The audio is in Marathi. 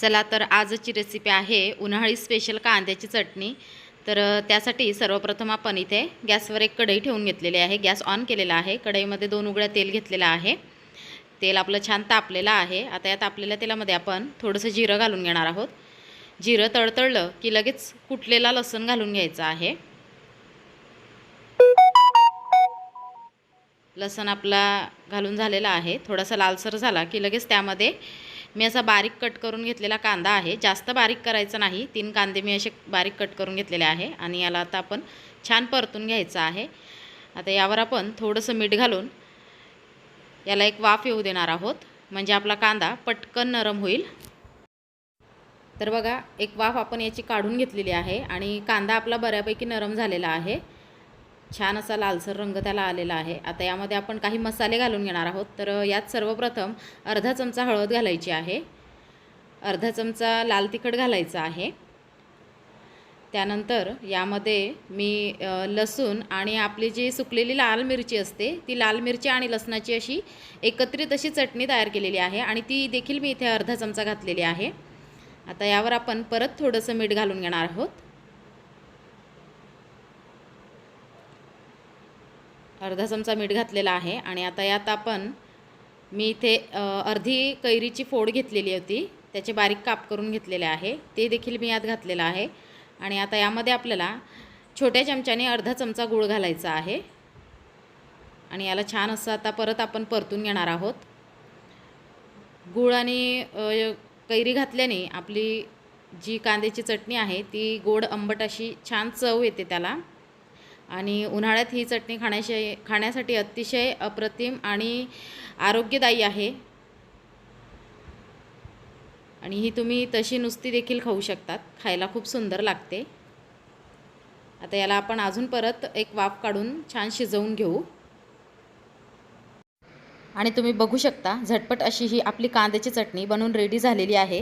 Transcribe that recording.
चला तर आजची रेसिपी आहे उन्हाळी स्पेशल कांद्याची चटणी. तर त्यासाठी सर्वप्रथम आपण इथे गॅसवर एक कढई ठेवून घेतलेली आहे. गॅस ऑन केलेला आहे. कढईमध्ये दोन उघड्या तेल घेतलेलं आहे. तेल आपलं छान तापलेलं आहे. आता या तापलेल्या तेलामध्ये आपण थोडंसं जिरं घालून घेणार आहोत. जिरं तळतळलं की लगेच कुटलेला लसूण घालून घ्यायचं आहे. लसण आपला घालून झालेला आहे. थोडासा लालसर झाला की लगेच त्यामध्ये मी असा बारीक कट करून घेतलेला कांदा आहे. जास्त बारीक करायचा नाही. तीन कांदे मी असे बारीक कट करून घेतलेले आहे आणि याला आता आपण छान परतून घ्यायचं आहे. आता यावर आपण थोडंसं मीठ घालून याला एक वाफ येऊ देणार आहोत. म्हणजे आपला कांदा पटकन नरम होईल. तर बघा एक वाफ आपण याची काढून घेतलेली आहे आणि कांदा आपला बऱ्यापैकी नरम झालेला आहे. छान असा लालसर रंग त्याला आलेला आहे. आता यामध्ये आपण काही मसाले घालून घेणार आहोत. तर यात सर्वप्रथम अर्धा चमचा हळद घालायची आहे. अर्धा चमचा लाल तिखट घालायचा आहे. त्यानंतर यामध्ये मी लसूण आणि आपली जी सुकलेली लाल मिरची असते ती लाल मिरची आणि लसणाची अशी एकत्रित अशी चटणी तयार केलेली आहे आणि ती देखील मी इथे अर्धा चमचा घातलेली आहे. आता यावर आपण परत थोडंसं मीठ घालून घेणार आहोत. अर्धा चमचा मीठ घातलेला आहे आणि आता यात आपण मी इथे अर्धी कैरीची फोड घेतलेली होती त्याचे बारीक काप करून घेतलेले आहे ते देखील मी यात घातलेलं आहे. आणि आता यामध्ये आपल्याला छोट्या चमच्याने अर्धा चमचा गूळ घालायचा आहे. आणि याला छान असं आता परत आपण परतून घेणार आहोत. गूळ आणि कैरी घातल्याने आपली जी कांद्याची चटणी आहे ती गोड आंबट अशी छान चव येते त्याला. आणि उन्हाळ्यात ही चटणी खाण्याशी खाण्यासाठी अतिशय अप्रतिम आणि आरोग्यदायी आहे. आणि ही तुम्ही तशी नुसती देखील खाऊ शकतात. खायला खूप सुंदर लागते. आता याला आपण अजून परत एक वाफ काढून छान शिजवून घेऊ. आणि तुम्ही बघू शकता झटपट अशी ही आपली कांद्याची चटणी बनवून रेडी झालेली आहे.